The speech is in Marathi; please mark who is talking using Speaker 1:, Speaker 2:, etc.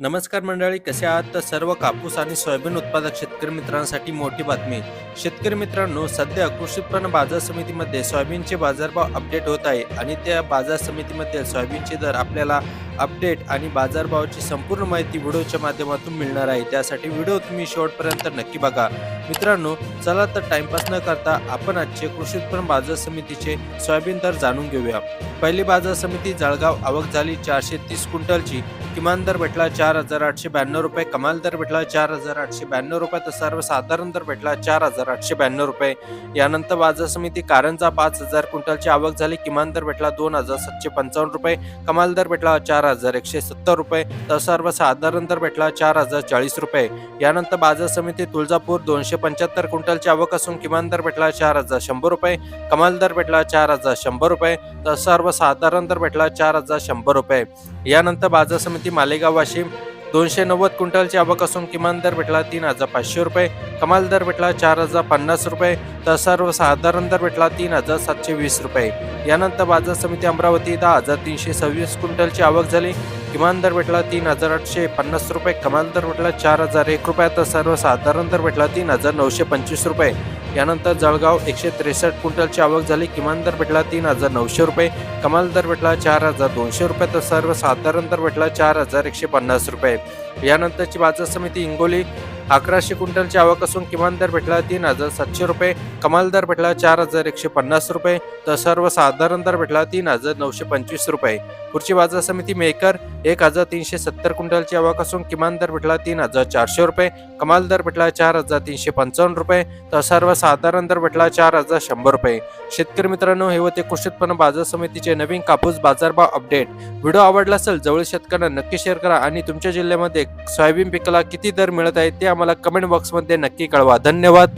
Speaker 1: नमस्कार मंडळी कसे आहात? तर सर्व कापूस आणि सोयाबीन उत्पादक शेतकरी मित्रांसाठी मोठी बातमी. शेतकरी मित्रांनो सध्या कृषी उत्पन्न बाजार समितीमध्ये सोयाबीनचे बाजारभाव अपडेट होत आहे आणि त्या बाजार समितीमध्ये सोयाबीनचे दर आपल्याला अपडेट आणि बाजारभावाची संपूर्ण माहिती व्हिडिओच्या माध्यमातून मिळणार आहे. त्यासाठी व्हिडिओ तुम्ही शेवटपर्यंत नक्की बघा. मित्रांनो चला तर टाइमपास न करता आपण आजचे कृषी उत्पन्न बाजार समितीचे सोयाबीन दर जाणून घेऊया. पहिली बाजार समिती जळगाव आवक झाली चारशे तीस क्विंटलची. किमान दर भेटला चार हजार आठशे ब्याण्णव रुपये कमाल दर भेटला चार हजार आठशे ब्याण्णव रुपये तर सर्वसाधारण दर भेटला चार हजार आठशे ब्याण्णव रुपये. यानंतर बाजार समिती कारंजा पाच हजार क्विंटलची आवक झाली किमान दर भेटला दोन हजार सातशे पंचावन्न रुपये कमाल दर भेटला चार हजार एकशे सत्तर रुपये तर सर्वसाधारण दर भेटला चार हजार चाळीस रुपये. यानंतर बाजार समिती तुळजापूर दोनशे पंच्याहत्तर क्विंटलची आवक असून किमान दर भेटला चार हजार शंभर रुपये कमाल दर भेटला चार हजार शंभर रुपये तर सर्वसाधारण दर भेटला चार हजार शंभर रुपये. यानंतर बाजार समिती मालेगाव वाशिम दोनशे नव्वद क्विंटलची आवक असून किमान दर भेटला तीन हजार पाचशे रुपये कमाल दर भेटला चार हजार पन्नास रुपये तर सर्वसाधारण दर भेटला तीन हजार सातशे वीस रुपये. यानंतर बाजार समिती अमरावती दहा हजार तीनशे सव्वीस क्विंटलची आवक झाली. किमान दर भेटला तीन हजार आठशे पन्नास रुपये कमाल दर भेटला चार हजार एक रुपये तर सर्वसाधारण दर भेटला तीन हजार नऊशे पंचवीस रुपये. यानंतर जळगाव एकशे त्रेसष्ट क्विंटलची आवक झाली. किमान दर भेटला तीन हजार नऊशे रुपये. कमाल दर भेटला चार हजार दोनशे रुपये. तर सर्वसाधारण दर भेटला चार हजार एकशे पन्नास रुपये. यानंतरची बाजार समिती हिंगोली अकराशे क्विंटलची आवक असून किमान दर भेटला तीन हजार सातशे रुपये कमाल दर भेटला चार हजार एकशे पन्नास रुपये तर सर्वसाधारण दर भेटला तीन हजार नऊशे पंचवीस रुपये. पुढची बाजार समिती मेकर एक हजार तीनशे सत्तर क्विंटलची आवक असून किमान दर भेटला तीन हजार चारशे रुपये कमाल दर भेटला चार हजार तीनशे पंचावन्न रुपये तर सर्वसाधारण दर भेटला चार हजार शंभर रुपये. शेतकरी मित्रांनो हे होते कृषी उत्पन्न बाजार समितीचे नवीन कापूस बाजारभाव अपडेट. व्हिडिओ आवडला असेल जवळ शेतकऱ्यांना नक्की शेअर करा आणि तुमच्या जिल्ह्यामध्ये सोयाबीन पिकाला किती दर मिळत आहे ते मला कमेंट बॉक्समध्ये नक्की कळवा. धन्यवाद.